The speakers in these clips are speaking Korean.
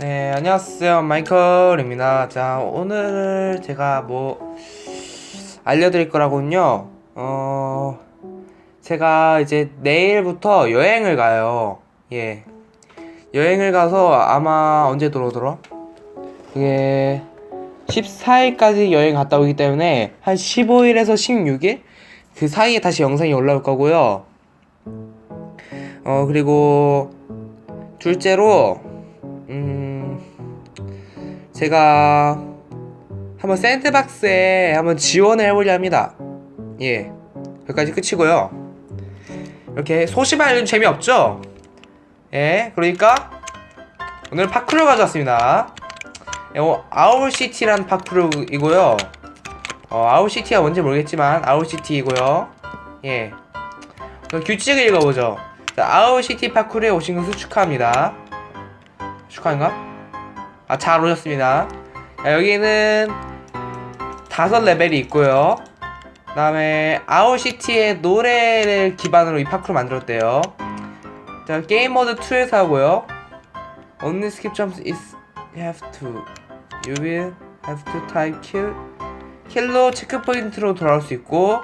네, 안녕하세요. 마이클입니다. 자, 오늘 제가 뭐 알려드릴 거라군요. 어, 제가 이제 내일부터 여행을 가요. 예. 여행을 가서 아마 언제 들어오더라? 그게 14일까지 여행 갔다 오기 때문에 한 15일에서 16일? 그 사이에 다시 영상이 올라올 거고요. 어, 그리고 둘째로 음, 제가 한번 샌드박스에 한번 지원을 해보려 합니다. 예, 여기까지 끝이고요. 이렇게 소심한 알려면 재미없죠? 예, 그러니까 오늘 파크를 가져왔습니다. 예, 어, 아울시티란 파크르이고요. 어, 아울시티가 뭔지 모르겠지만 아울시티이고요. 예, 그럼 규칙을 읽어보죠. 자, 아울시티 파크르에 오신 것을 축하합니다. 축하인가? 아, 잘 오셨습니다. 자, 여기는 다섯 레벨이 있고요. 그 다음에 아울시티의 노래를 기반으로 이 파크를 만들었대요. 자, 게임 모드 2에서 하고요. Only skip jumps is have to. You will have to type kill. 킬로 체크포인트로 돌아올 수 있고,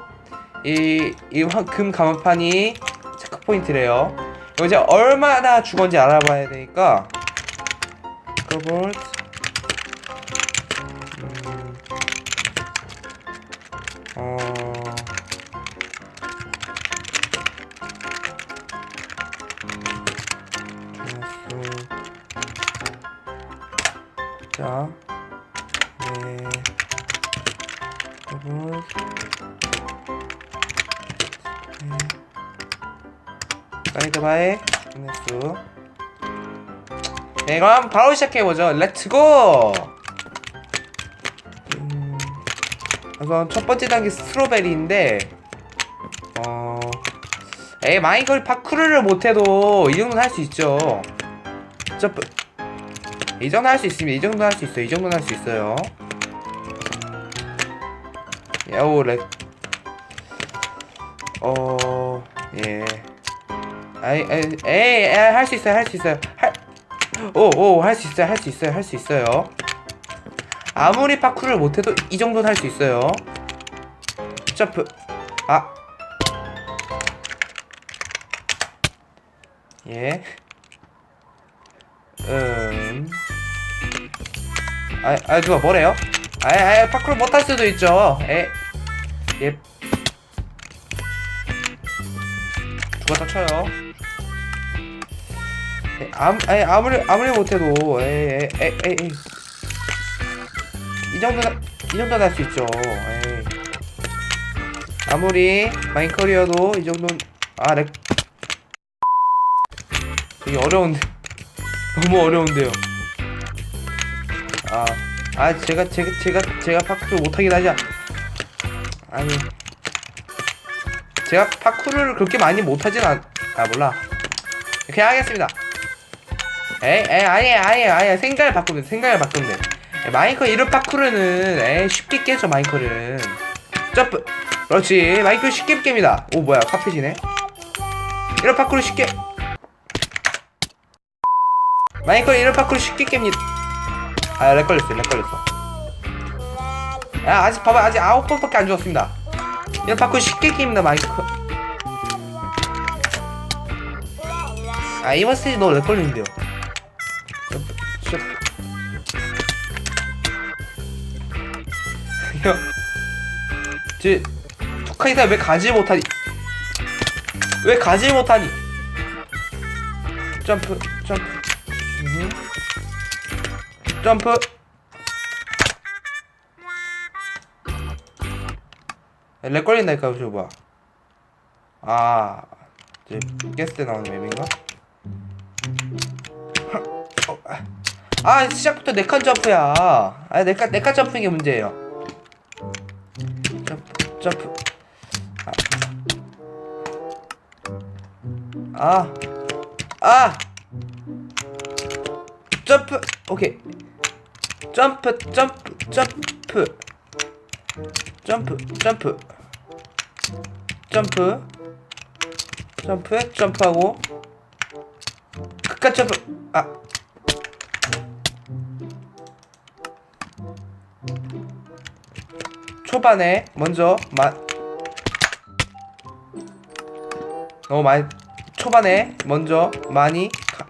이, 이 화- 금 가마판이 체크포인트래요. 이제 얼마나 죽었는지 알아봐야 되니까, 그걸 음, 어. 자, 네, 그걸 네, 사이드바의 개수 네, 그럼 바로 시작해보죠. 렛츠고! 음, 우선 첫 번째 단계 스트로베리인데, 어, 에이, 마이클 파크르를 못해도 이 정도는 할 수 있죠. 저, 이 정도 할 수 있습니다. 이 정도 할 수 있어요. 이 정도는 할 수 있어요. 야오, 렛, 어, 예. 아이, 아이, 에이, 할 수 있어요. 할 수 있어요. 할, 오, 오, 할 수 있어요, 할 수 있어요, 할 수 있어요. 아무리 파쿠를 못해도 이 정도는 할 수 있어요. 점프. 아. 예. 음. 아, 아, 누가 뭐래요? 아, 아, 파쿠를 못할 수도 있죠. 에. 예. 누가 더 쳐요? 에, 아무, 아니, 아무리 아무리 못해도 에이 에이 에이 에이 이 정도는 이 정도는 할 수 있죠. 에이. 아무리 마인커리어도 이 정도는 아 렉 되게 어려운데 너무 어려운데요. 아, 아 제가 제가 제가 제가 파쿠를 못하긴 않- 아니 제가 파쿠를 그렇게 많이 못하진 않. 아 몰라. 그냥 하겠습니다. 에이, 에이, 아니, 아니, 아니, 생각을 바꾸면 돼, 생각을 바꾸면 마이클 이런 파쿠르는, 에이, 쉽게 깨죠, 마이클은. 점프. 그렇지, 마이클 쉽게 깹니다. 오, 뭐야, 카페지네. 이런 파쿠르 쉽게. 마이클 이런 파쿠르 쉽게 깹니다. 아, 렉 걸렸어, 렉 걸렸어. 야, 아직, 봐봐, 아직 아홉 번밖에 안 죽었습니다. 이런 파쿠르 쉽게 깹니다, 마이클. 아, 이번 스테이지 너렉 걸리는데요. 야, 쟤 토카이사 왜 가지 못하니? 왜 가지 못하니? 점프, 점프, 음. 점프. 야, 렉 걸린다니까 저거 봐. 아, 이제 깼을 때 나오는 맵인가? 어, 아. 아 시작부터 네칸 점프야 아 네칸 네칸 점프인 게 문제예요 점프. 점프 아. 아! 점프. 오케이. 점프 점프 점프. 점프 점프. 점프. 점프에 점프하고. 끝까지 점프 초반에 먼저 마 너무 많이 초반에 먼저 많이 가-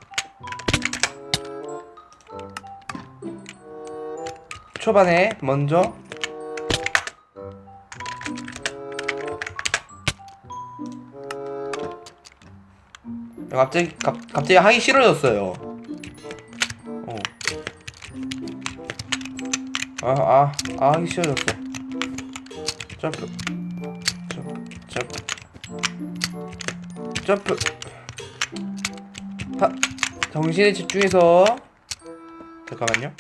초반에 먼저 갑자기 갑, 갑자기 하기 싫어졌어요. 어. 아, 아, 아, 하기 싫어졌어. 점프. 점프. 점프. 점프. 하. 정신에 집중해서. 잠깐만요.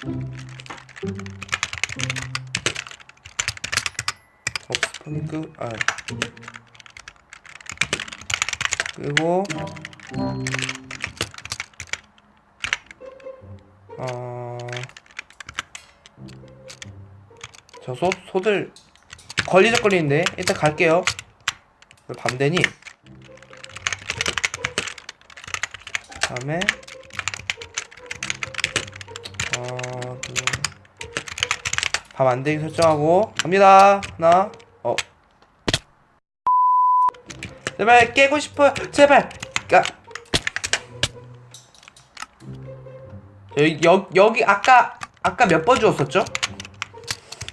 옥스퍼니크, 아. 그리고, 어, 저 소, 소들 걸리적거리는데 일단 갈게요. 왜밤 되니? 다음에 어, 밤 안 되게 설정하고 갑니다. 하나, 어, 제발 깨고 싶어요. 제발. 까. 여기 여, 여기 아까 아까 몇 번 주웠었죠?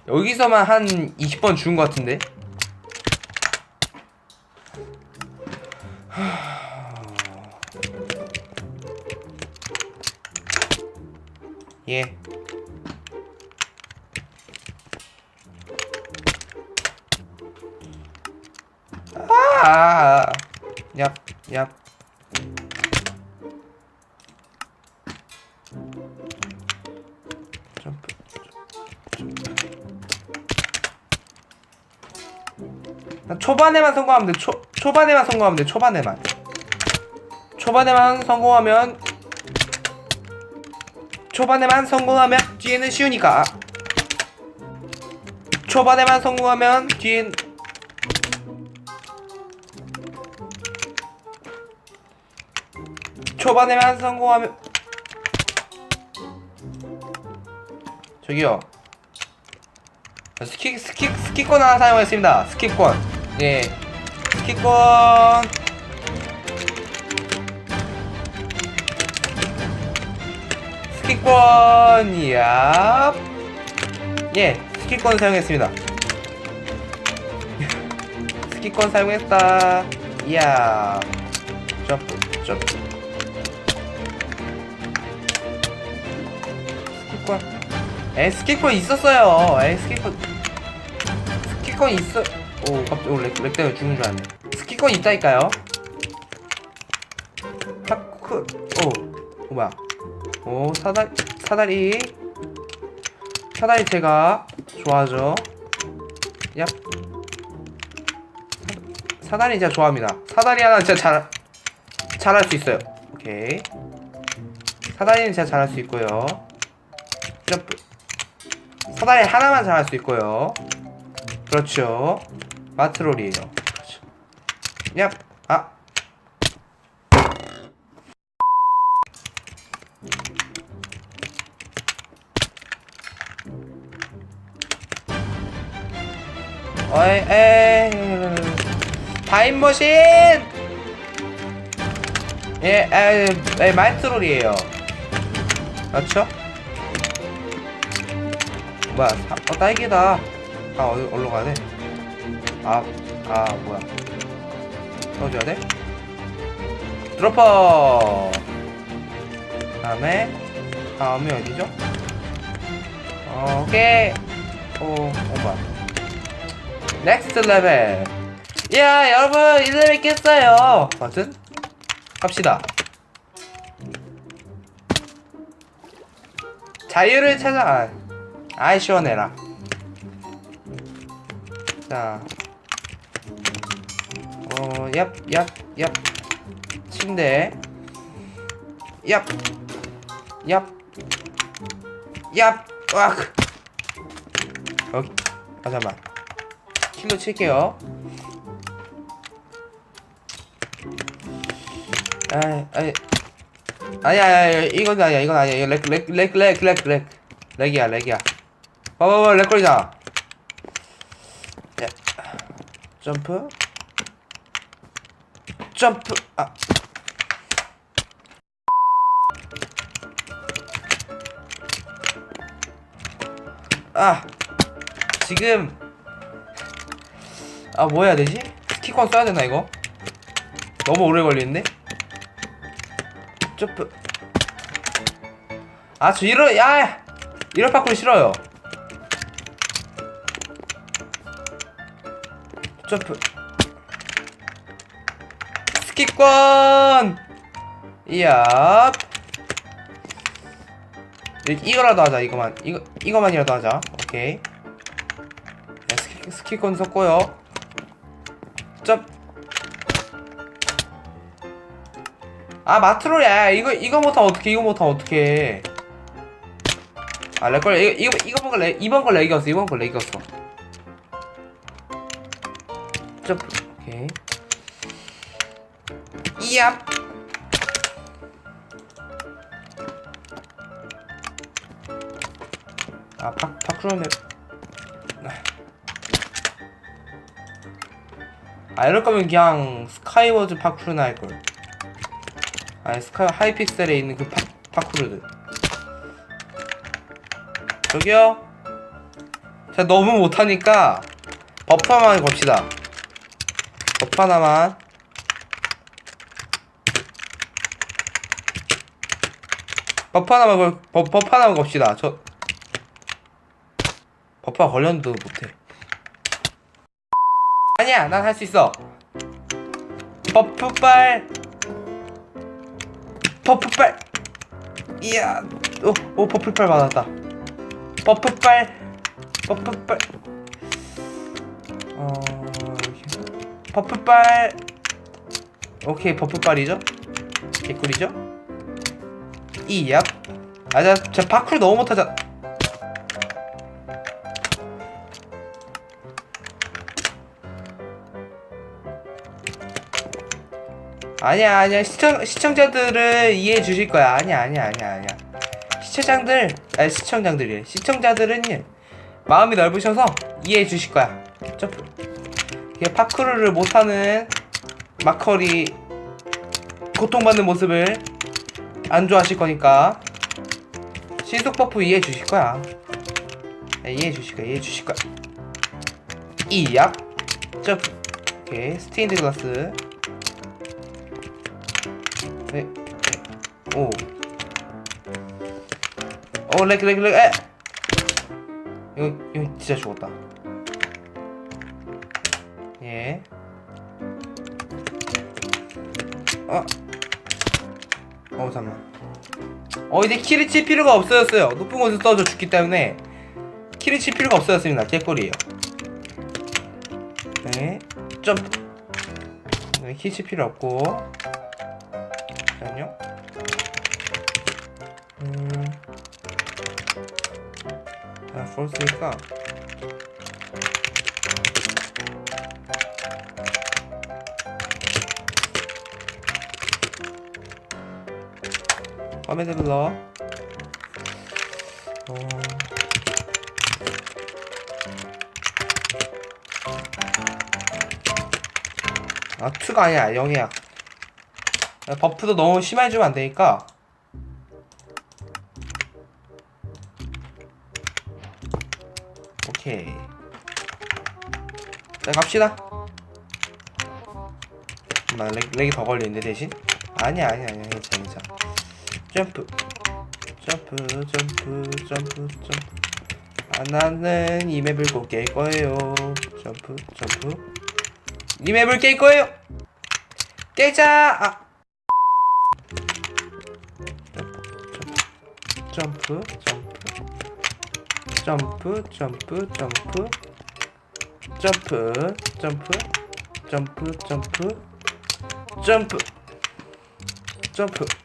여기서만 한 20번 주운 것 같은데. 예. 초반에만 성공하면 돼. 초 초반에만 성공하면 돼. 초반에만. 초반에만 성공하면 초반에만 성공하면 뒤에는 쉬우니까. 초반에만 성공하면 뒤엔 초반에만 성공하면 저기요 스키 스키 스키권 하나 사용했습니다 스키권 예. 스키권. 스키권. 이야 예 스키권 사용했습니다. 스키권 사용했다. 이야 점프 점프. 스키권. 에 스키권 있었어요. 에 스키권. 스키권 있어 오 갑자기 오, 렉, 렉 때문에 죽는 줄 알았네. 스키권 있다니까요. 파크 오, 오 뭐야. 오 사다리 사다리. 사다리 제가 좋아하죠. 얍. 사다리 제가 좋아합니다. 사다리 하나 진짜 잘 잘할 수 있어요. 오케이. 사다리는 제가 잘할 수 있고요. 점프 사다리 하나만 잘할 수 있고요. 그렇죠 마트롤이에요 그렇죠 얍 아. 어이 에이 타임머신 예, 에, 에, 마이트롤이에요. 그렇죠? 뭐야, 사, 어, 딸기다. 아, 어디, 어디로 가야 돼? 아, 아, 뭐야. 넣어줘야 돼? 드로퍼! 다음에, 다음이 어디죠? 어, 오케이. 오, 오, 뭐야. 넥스트 레벨. 야, 여러분, 1레벨 깼어요. 버튼? 갑시다. 자유를 찾아. 아, 아이 시원해라. 자, 어, 얍, 얍, 얍. 침대. 얍, 얍, 얍. 와. 여기. 아 잠만. 킬로 칠게요. 아이, 아이. 아니야, 아니야, 이건 아니야, 이건 아니야. 이거 렉, 렉, 렉, 렉, 렉, 렉. 렉이야, 렉이야. 봐봐봐, 렉 걸리잖아. 점프 점프. 아. 아, 지금. 아 뭐 해야 되지? 스키콘 써야 되나 이거? 너무 오래 걸리는데? 점프. 아저 이런 야! 이런 파쿠르 싫어요. 점프 스키권. 이야 이- 이거라도 하자 이거만. 이거 이거만이라도 하자. 오케이. 야, 스키, 스키권 섞고요. 점. 아 마트로야. 이거 이거 못하면 어떡해 이거 못하면 어떡해. 아 렉걸 이거 이거 이번 거 렉, 이번 거 렉이었어 이번 거 렉이었어 이야 아 파, 파크로맵 아 이럴 거면 그냥 스카이워즈 파쿠르나 할걸. 아니 스카이 하이픽셀에 있는 그 파, 파쿠르들 저기요. 제가 너무 못하니까 버프 하나만 겁시다. 버프 하나만 버프 하나만 걸 버, 버프 하나만 겁시다. 저 버프가 걸렸는데도 못해. 아니야 난 할 수 있어. 버프빨. 버프빨. 이야 오, 오 버프빨 받았다. 버프빨. 버프빨. 어. 버프빨. 오케이 버프빨이죠? 개꿀이죠 이야 아자 저 파쿠르 너무 못하자. 아니야 아니야. 시청 시청자들은 이해해 주실 거야. 아니야 아니야 아니야 아니야. 시청자들 아니 시청자들이 시청자들은 마음이 넓으셔서 이해해 주실 거야. 점프 이게 파크루를 못하는 마커리 고통받는 모습을 안 좋아하실 거니까 신속 버프 이해해 주실 거야 네, 이해해 주실 거야 이해해 주실 거야 이얍 점프 오케이 스테인드 글라스 네. 오. 오, 렉, 렉, 렉, 에! 이거, 이거 진짜 죽었다. 예. 어. 어, 잠만. 어, 이제 키를 칠 필요가 없어졌어요. 높은 곳에서 떠져 죽기 때문에 키를 칠 필요가 없어졌습니다. 개꿀이에요. 네. 점프. 네, 키칠 필요 없고. 잠시만요. 음. 아, 폴스니까. 화면에 불러. 어. 아, 2가 아니야, 0이야. 버프도 너무 심하게 주면 안 되니까. 오케이. 자 갑시다. 나 렉, 렉이 더 걸리는데 대신? 아니야 아니야 아니야. 괜찮아 괜찮아 점프. 점프 점프 점프 점프. 아 나는 이 맵을 꼭깰 거예요. 점프 점프. 이 맵을 깰 거예요. 깨자! 아. 점프. 점프 점프 점프. 점프 점프 점프. 점프 점프. 점프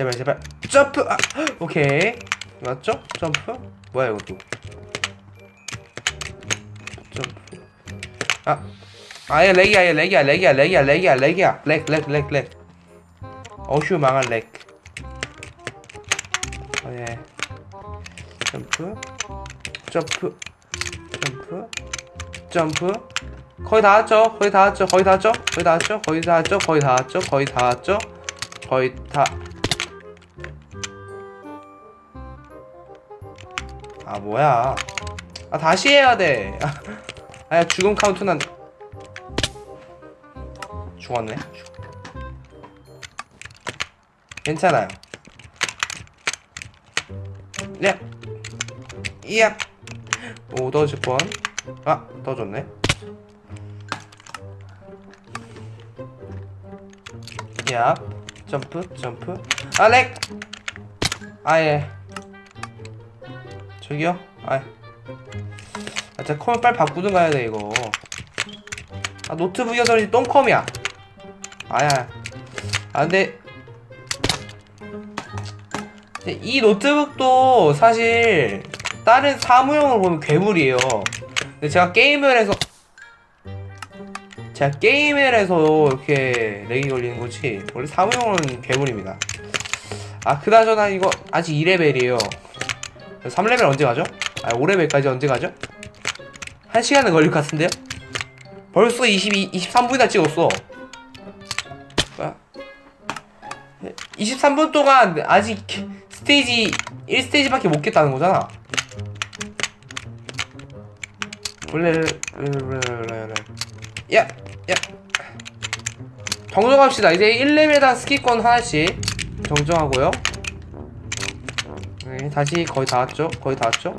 제발 제발. 점프! 아 오케이. 맞죠? 점프? 뭐야 이것도 점프. 아 아예 렉이야 아예 렉이야 렉이야 렉이야 렉이야 렉이야. 렉렉렉렉. 어휴 망할 렉. 어, 예. 점프. 점프. 점프. 점프. 거의 다 왔죠? 거의 다 왔죠? 거의 다 왔죠? 거의 다 왔죠? 거의 다 왔죠? 거의 다 왔죠? 거의 다 왔죠? 거의 다 아 뭐야? 아 다시 해야 돼. 아 죽음 카운트는 죽었네. 괜찮아요. 야 이야. 오 떨어질 뻔아 떨어졌네. 야. 점프 점프. 아렉. 아예 저기요? 아예 아 진짜 컴을 빨리 바꾸든 가야 돼 이거. 아 노트북이어서 그런지 똥컴이야. 아야. 아 근데 근데 이 노트북도 사실 다른 사무용으로 보면 괴물이에요. 근데 제가 게임을 해서 제가 게임을 해서 이렇게 렉이 걸리는 거지 원래 사무용은 괴물입니다. 아 그나저나 이거 아직 2레벨이에요 3레벨 언제 가죠? 아 5레벨까지 언제 가죠? 1시간은 걸릴 것 같은데요? 벌써 22, 23분이나 찍었어 뭐야? 23분 동안 아직 스테이지 1스테이지밖에 못 깼다는 거잖아 야! 야! 정정합시다 이제 1레벨당 스키권 하나씩 정정하고요 네, 다시 거의 다 왔죠? 거의 다 왔죠?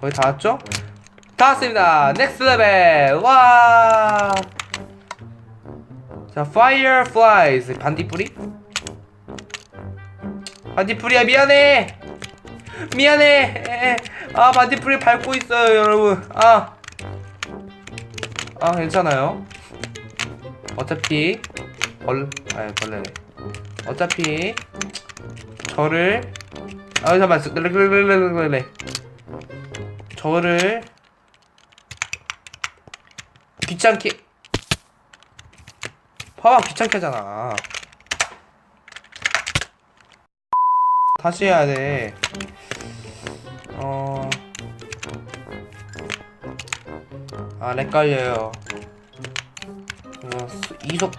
거의 다 왔죠? 다 왔습니다. 넥스트 레벨 와! 자 Fireflies. 반딧불이? 반딧불이야 미안해. 미안해. 에, 아 반딧불이 밟고 있어요 여러분. 아. 아 괜찮아요. 어차피 벌 아니 벌레네. 어차피 저를 아 잠깐만. 르르르르르르 저를 귀찮게 봐봐 귀찮게 하잖아. 다시 해야 돼. 어... 아, 렉 깔려요. 이거 수- 이속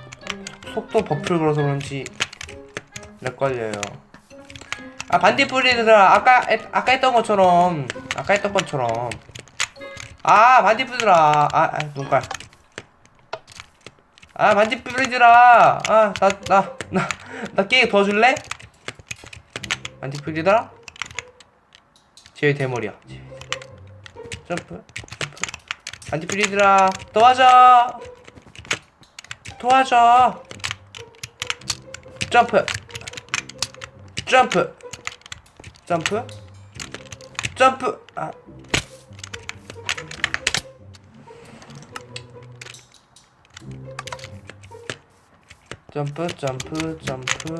속도 버프를 걸어서 그런지 렉 걸려요. 아 반딧불이들아 아까 에- 아까 했던 것처럼 아까 했던 것처럼. 아 반딧불이들아 아, 아 눈깔. 아 반딧불이들아 아 나 나 나 나 게임 도와줄래? 반딧불이들아 제일 대머리야. 제일. 점프. 반딧불이들아 도와줘. 도와줘. 점프. 점프 점프 점프 아 점프 점프 점프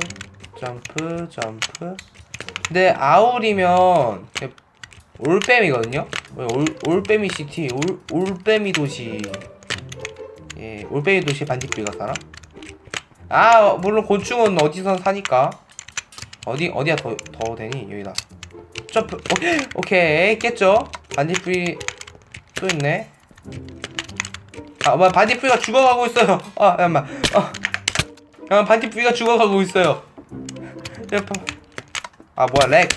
점프 점프 근데 아울이면 올빼미거든요. 올 올빼미 시티 올 올빼미 도시. 예, 올빼미 도시 반딧불이가 살아? 아, 물론 곤충은 어디서 사니까. 어디 어디야 더 더 되니 여기다. 점프. 오 케이, 오케이 깼죠? 반딧불이 또 있네. 아, 뭐 반딧불이가 죽어가고 있어요. 아, 잠깐만. 아, 잠깐 반딧불이가 죽어가고 있어요. 잠깐. 아, 뭐야 렉.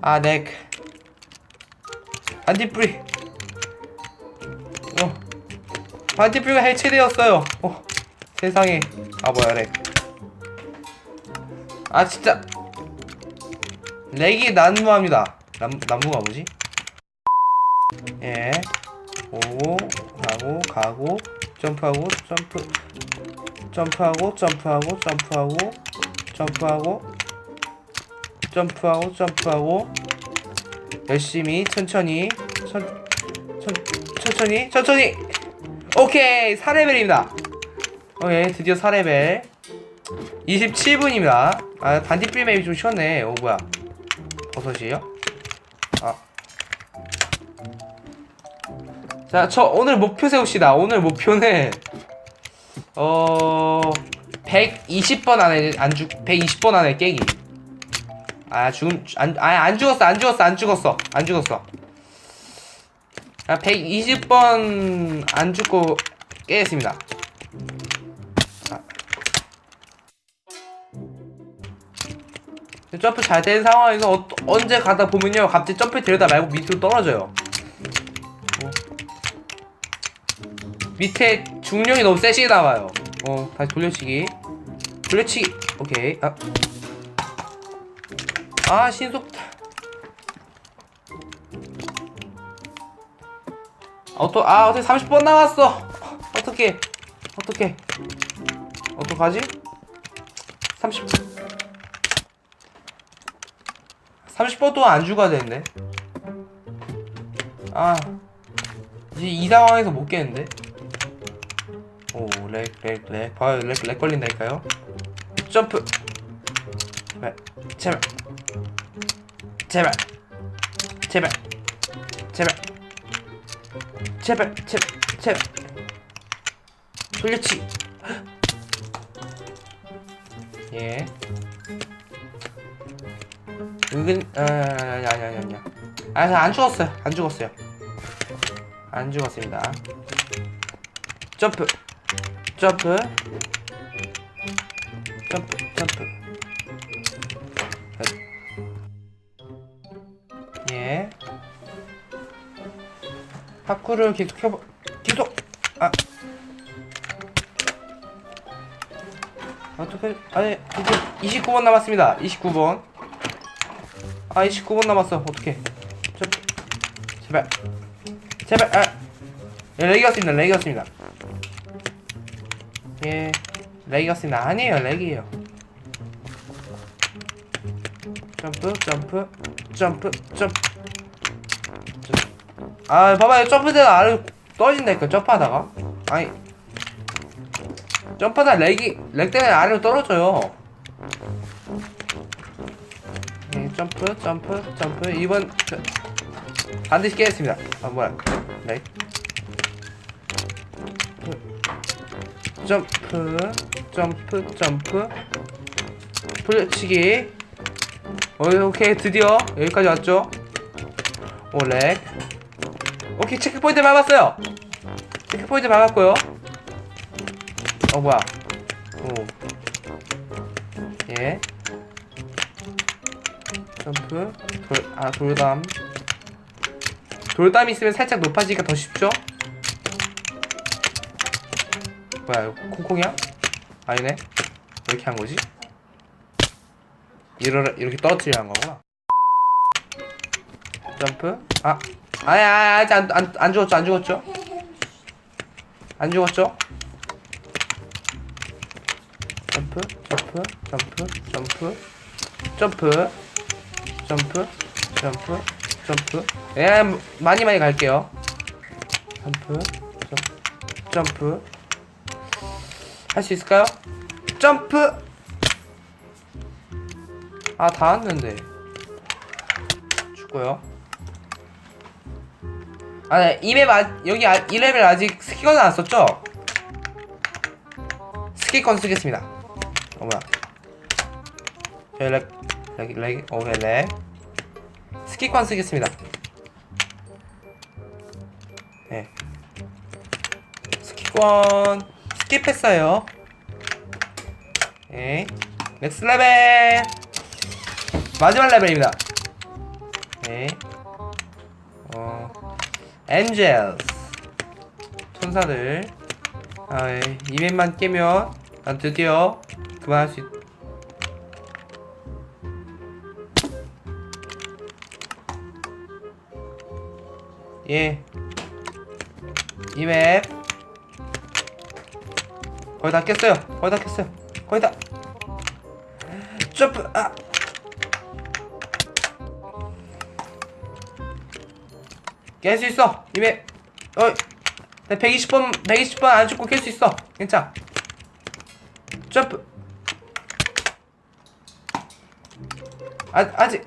아, 넥. 반딧불이. 어. 반딧불이가 해체되었어요. 어. 세상에. 아, 뭐야, 렉. 아, 진짜. 렉이 난무합니다. 난, 난무가 뭐지? 예. 오고, 가고, 가고, 점프하고, 점프. 점프하고, 점프하고, 점프하고, 점프하고, 점프하고 점프하고 열심히 천천히 천, 천 천천히 천천히 오케이 4레벨입니다 오케이 드디어 4레벨 27분입니다 아 반딧불 맵이 좀 쉬웠네 오 뭐야 버섯이에요? 아 자, 저 오늘 목표 세웁시다. 오늘 목표는 어 120번 안에 안 죽, 120번 안에 깨기. 아 죽음 안, 아, 안 죽었어 안 죽었어 안 죽었어 안 죽었어 자 120번 안 죽고 깨겠습니다 점프 잘 되는 상황에서 어, 언제 가다 보면요. 갑자기 점프 들여다 말고 밑으로 떨어져요. 어. 밑에 중력이 너무 세시게 나와요. 어 다시 돌려치기. 돌려치기. 오케이. 아, 아 신속. 어또 아 어떻게 30번 남았어. 어떻게 어떻게 어떡하지? 30 30번 동안 안 죽어야 되는데 아 이제 이 상황에서 못 깨는데? 오렉렉렉 봐요 렉, 렉 걸린다니까요. 점프. 제발 제발. 제발. 제발. 제발. 제발 제발 제발. 돌려치 예. 은 근아 아니 아니 아니 아니 아안 죽었어요. 안 죽었어요. 안 죽었습니다. 점프. 점프. 점프 점프. 예. 파쿠를 계속 해보 계속 아. 어떻게 아니 이제 29번 남았습니다. 29번 아 29번 남았어. 어떻게 점프 제발. 제발 아. 예, 렉이었습니다. 렉이었습니다. 예. 렉이었습니다. 아니에요. 렉이에요. 점프 점프 점프 점프. 아 봐봐요. 점프대가 아래로 떨어진다니까 점프하다가. 아니. 점프하다 렉이 렉 때문에 아래로 떨어져요 점프 점프 점프. 이번 저, 반드시 깨겠습니다. 아 뭐야 렉 점프 점프 점프. 돌려치기. 어, 오케이. 드디어 여기까지 왔죠? 오렉. 오케이 체크포인트 밟았어요. 체크포인트 밟았고요. 어 뭐야 점프 돌, 아 돌담. 돌담 있으면 살짝 높아지기가 더 쉽죠? 뭐야 이거 콩콩이야? 아니네. 왜 이렇게 한 거지? 이러, 이렇게 떨어뜨려 한 거구나. 점프. 아 아니 아니 아직 안, 안, 안 죽었죠? 안 죽었죠? 안 죽었죠? 점프 점프 점프 점프 점프 점프 점프 점프 예 많이 많이 갈게요 점프 점프 할 수 있을까요? 점프 아 다 왔는데 죽고요 아, 네. 이맵 아, 여기 아, 1레벨 아직 스키건 안 썼죠? 스키건 쓰겠습니다. 어, 뭐야. 저 렉, 렉, 렉, 오케이, 렉. 스키건 쓰겠습니다. 네. 스키건, 스킵했어요. 네. 넥스 레벨! 마지막 레벨입니다. 네. 어. 엔젤스 천사들 아, 예. 이맵만 깨면 난 드디어 그만할 수 있... 예. 이맵. 거의 다 깼어요. 거의 다 깼어요. 거의 다. 점프 아. 깰 수 있어. 이메 어 120번 120번 안 죽고 깰 수 있어. 괜찮아. 점프. 아, 아직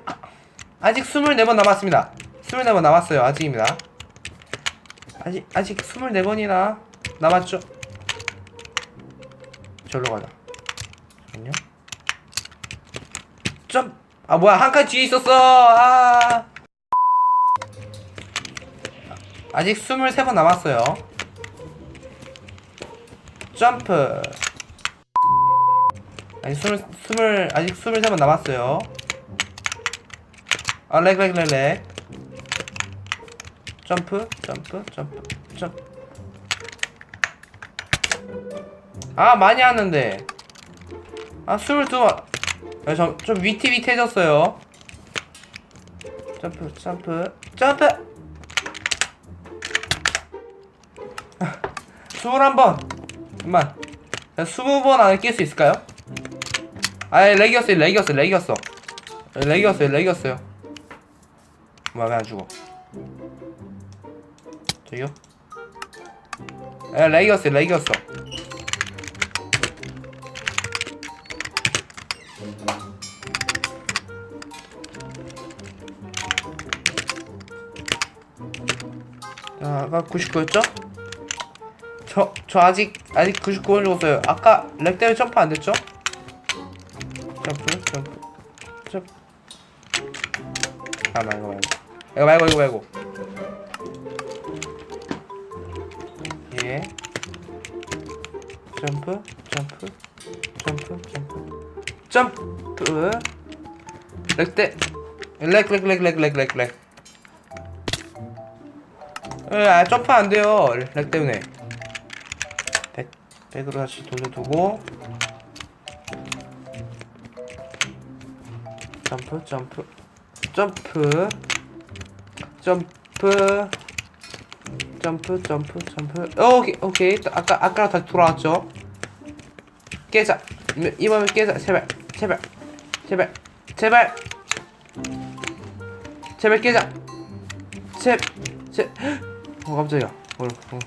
아직 24번 남았습니다. 24번 남았어요. 아직입니다 아직 아직 24번이나 남았죠 저로 가자 잠깐만요 점아 뭐야 한 칸 뒤에 있었어 아 아직 23번 남았어요. 점프. 아직 20, 20, 아직 23번 남았어요. 아, 렉, 렉, 렉, 렉. 점프, 점프, 점프, 점프. 아, 많이 하는데. 아, 22번. 아, 좀, 좀 위태위태해졌어요. 점프, 점프, 점프! 21번! 잠깐만. 20번 안에 낄 수 있을까요? 아예 렉이었어요, 렉이었어요, 렉이었어. 렉이었어요, 렉이었어요. 뭐야, 왜안 죽어? 저기요? 에, 렉이었어. 아, 아까 99였죠? 저, 저 아직, 아직 99원 죽었어요. 아까 렉 때문에 점프 안 됐죠? 점프, 점프, 점프. 아, 말고, 말고. 이거 말고, 이거 말고. 점프, 점프, 점프, 점프. 점프. 렉 때, 렉, 렉, 렉, 렉, 렉, 렉, 렉. 에, 아, 점프 안 돼요. 렉 때문에. 백, 백으로 다시 돌려두고. 점프, 점프, 점프, 점프, 점프, 점프, 점프. 어, 오케이, 오케이. 또 아까, 아까랑 다시 돌아왔죠? 깨자. 이- 이번엔 깨자. 제발, 제발, 제발, 제발. 제발 깨자. 제, 제, 어 깜짝이야. 어, 어.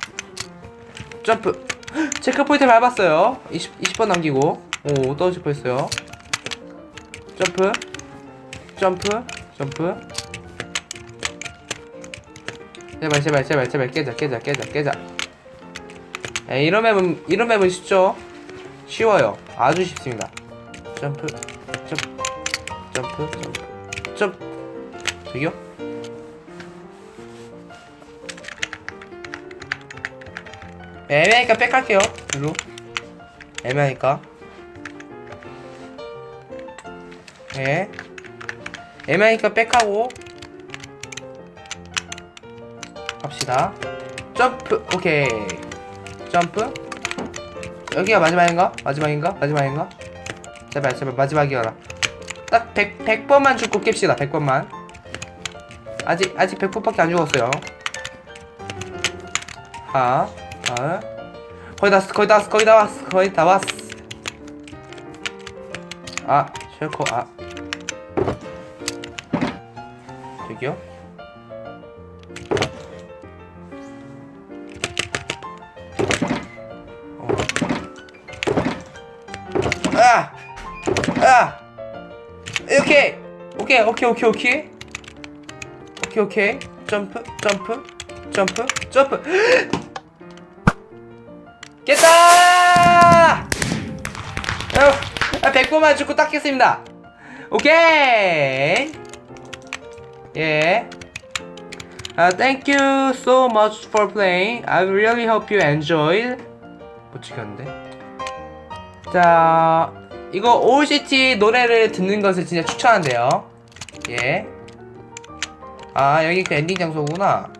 점프. 체크 포인트 밟았어요. 20, 20번 남기고. 오 떨어질 뻔했어요. 점프. 점프. 점프. 제발 제발 제발 제발 깨자 깨자 깨자 깨자. 에 이런 맵은 이런 맵은 쉽죠? 쉬워요. 아주 쉽습니다. 점프. 점프. 점프. 점프. 점프. 저기요? 애매하니까 빽할게요 일로 애매하니까 예 애매하니까 빽하고 갑시다 점프 오케이 점프 여기가 마지막인가? 마지막인가? 마지막인가? 제발 제발 마지막이어라 딱 100, 100번만 죽고 깹시다 100번만 아직 아직 100번밖에 안 죽었어요 하 아, 거의 다 왔어, 거의 다 왔어, 거의 다 왔어, 거의 다 왔어. 아, 쉘커, 아. 저기요? 오케이, 오케이, 오케이, 오케이. 오케이. 점프, 점프, 점프, 점프. 깼다! 어, 아, 100번만 죽고 딱 깼습니다. 오케이. 예. Uh, thank you so much for playing. I really hope you enjoyed. 못 찍었는데. 자, 이거 OCT 노래를 듣는 것을 진짜 추천한대요. 예. 아, 여기 그 엔딩 장소구나.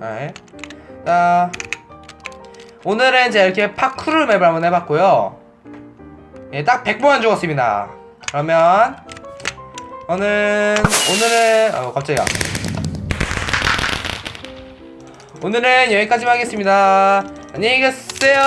네. 자, 오늘은 제가 이렇게 파쿠르 맵을 한번 해봤고요. 예, 딱 100번만 죽었습니다. 그러면 오늘 오늘은 어 갑자기야. 오늘은 여기까지만 하겠습니다. 안녕히 계세요.